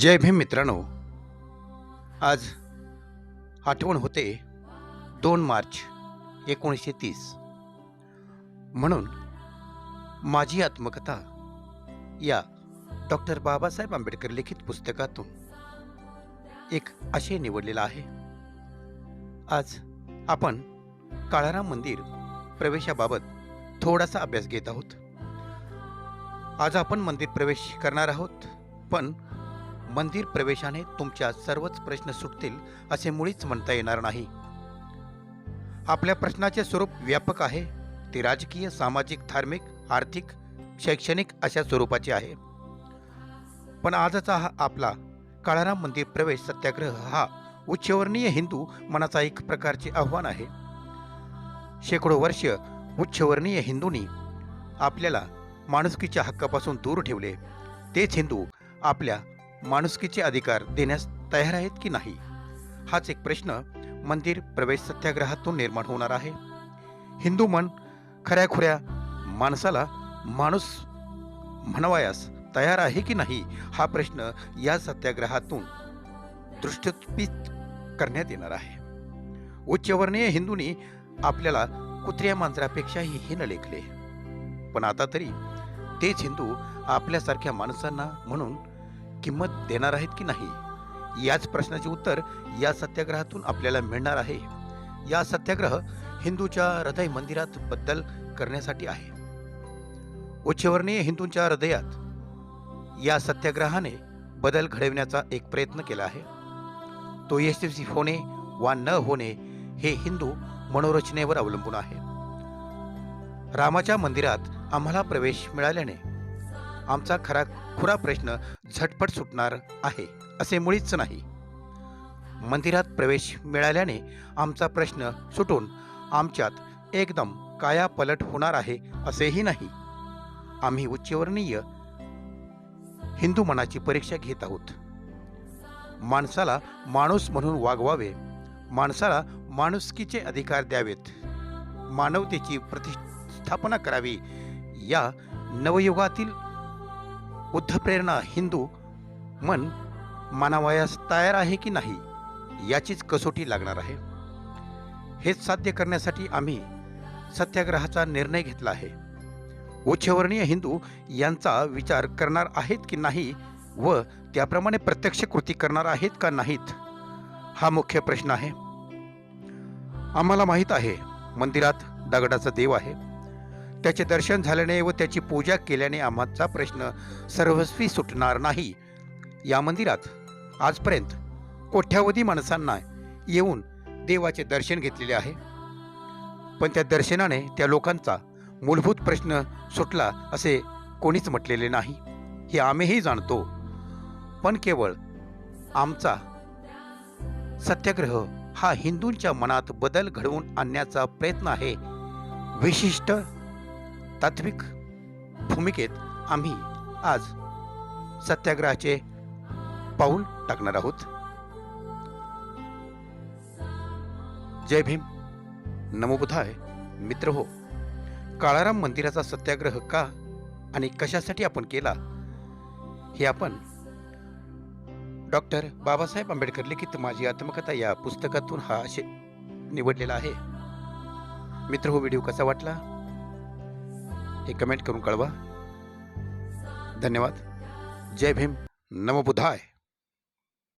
जय भीम मित्रांनो. आज आठवण होते दोन मार्च एकोणीसशे तीस. म्हणून माझी आत्मकथा या डॉक्टर बाबासाहेब आंबेडकर लिखित पुस्तकातून एक आशय निवडलेला आहे. आज आपण काळाराम मंदिर प्रवेशाबाबत थोडासा अभ्यास घेत आहोत. आज आपण मंदिर प्रवेश करणार आहोत पण मंदिर प्रवेशाने तुमच्या सर्वच प्रश्न सुटतील असे मुळीच म्हणता येणार नाही. आपल्या प्रश्नाचे स्वरूप व्यापक आहे. ते राजकीय सामाजिक धार्मिक आर्थिक शैक्षणिक अशा स्वरूपाचे आहे. पण आजचा हा आपला काळाराम मंदिर प्रवेश सत्याग्रह हा उच्चवर्णीय हिंदू मनाचा एक प्रकारचे आव्हान आहे. शेकडो वर्ष उच्चवर्णीय हिंदूंनी आपल्याला माणुसकीच्या हक्कापासून दूर ठेवले. तेच हिंदू आपल्या माणुसकीचे अधिकार देण्यास तयार आहेत की नाही? हाच एक प्रश्न मंदिर प्रवेश सत्याग्रहातून निर्माण होणार आहे. हिंदू मन खऱ्याखुऱ्या माणसाला माणूस म्हणवायास तयार आहे की नाही हा प्रश्न या सत्याग्रहातून दृष्टोत्पित करण्यात येणार आहे. उच्चवर्णीय हिंदूंनी आपल्याला कुत्र्या मांजरापेक्षाही हीन लेखले. पण आता तरी तेच हिंदू आपल्यासारख्या माणसांना म्हणून किंमत देणार आहेत की नाही? याच प्रश्नाचे उत्तर या सत्याग्रहातून आपल्याला मिळणार आहे. या सत्याग्रह हिंदूच्या हृदय मंदिरात बद्दल करण्यासाठी आहे. उच्चवर्णीय हिंदूंच्या हृदयात या सत्याग्रहाने बदल घडविण्याचा एक प्रयत्न केला आहे. तो यशस्वी होणे वा न होणे हे हिंदू मनोरचनेवर अवलंबून आहे. रामाच्या मंदिरात आम्हाला प्रवेश मिळाल्याने आमचा खरा खुरा प्रश्न झटपट सुटणार आहे असे मुळीच नाही. मंदिरात प्रवेश मिळाल्याने आमचा प्रश्न सुटून आमच्यात एकदम काया पलट होणार आहे असेही नाही. आम्ही उच्चवर्णीय हिंदू मनाची परीक्षा घेत आहोत. माणसाला माणूस म्हणून वागवावे माणसाला माणुसकीचे अधिकार द्यावेत. मानवतेची प्रतिष्ठापना करावी या नवयुगातील बुद्धप्रेरणा हिंदू मन मानावयास तयार आहे की नाही याचीच कसोटी लागणार आहे. हेच साध्य करण्यासाठी आम्ही सत्याग्रहाचा निर्णय घेतला आहे. उच्चवर्णीय हिंदू यांचा विचार करणार आहेत की नाही व त्याप्रमाणे प्रत्यक्ष कृती करणार आहेत का नाहीत हा मुख्य प्रश्न आहे. आम्हाला माहीत आहे मंदिरात दगडाचा देव आहे. त्याचे दर्शन झाल्याने व त्याची पूजा केल्याने आम्हाचा प्रश्न सर्वस्वी सुटणार नाही. या मंदिरात आजपर्यंत कोट्यावधी माणसांना येऊन देवाचे दर्शन घेतलेले आहे. पण त्या दर्शनाने त्या लोकांचा मूलभूत प्रश्न सुटला असे कोणीच म्हटलेले नाही. हे आम्हीही जाणतो. पण केवळ आमचा सत्याग्रह हा हिंदूंच्या मनात बदल घडवून आणण्याचा प्रयत्न आहे. विशिष्ट तात्विक भूमिकेत आम्ही आज सत्याग्रहाचे पाऊल टाकणार आहोत. जय भीम. नमोबुधाय मित्र हो काळाराम मंदिराचा सत्याग्रह का आणि कशासाठी आपण केला? हे आपण डॉक्टर बाबासाहेब आंबेडकर लिखित माझी आत्मकथा या पुस्तकातून हा असे निवडलेला आहे. मित्र हो व्हिडिओ कसा वाटला? हे कमेंट करून कळवा. धन्यवाद. जय भीम. नमबुधाय